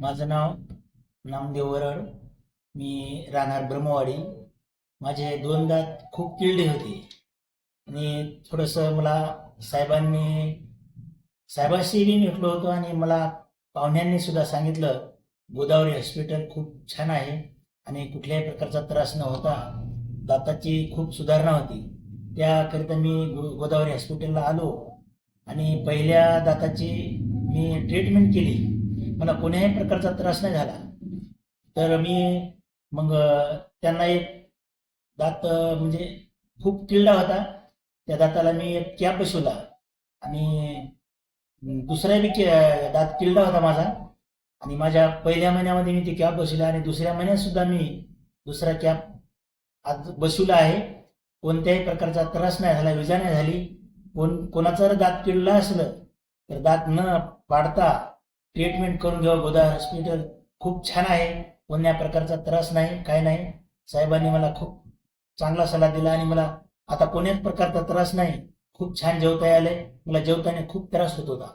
माझं नाव नामदेव वरळ. मी राहणार ब्रह्मवाडी. माझे दोन दात खूप किल्डे होते. आणि थोडंसं मला साहेबांनी साहेबाशीही भेटलो होतो आणि मला पाहुण्यांनी सुद्धा सांगितलं गोदावरी हॉस्पिटल खूप छान आहे आणि कुठल्याही प्रकारचा त्रास न होता दाताची खूप सुधारणा होती. त्याकरिता मी गो गोदावरी हॉस्पिटलला आलो आणि पहिल्या दाताची मी ट्रीटमेंट केली. मला कोणत्याही प्रकारचा त्रास नाही झाला. तर मी मग त्यांना एक दात म्हणजे खूप किल्डा होता. त्या दाताला मी एक कॅप बसवला. आणि दुसरा बी दात किल्डा होता माझा. आणि माझ्या पहिल्या महिन्यामध्ये मी ती कॅप बसवली आणि दुसऱ्या महिन्यात सुद्धा मी दुसरा कॅप आज बसवला आहे. कोणत्याही प्रकारचा त्रास नाही झाला विजा नाही झाली. कोण कोणाचा जर दात किडला असलं तर दात न पाडता ट्रीटमेंट करून घ्यावं गोदा हॉस्पिटल खूप छान आहे. कोणत्या प्रकारचा त्रास नाही काय नाही. साहेबांनी मला खूप चांगला सल्ला दिला आणि मला आता कोण्याच प्रकारचा त्रास नाही. खूप छान जेवता आले. मला जेवताना खूप त्रास होत होता.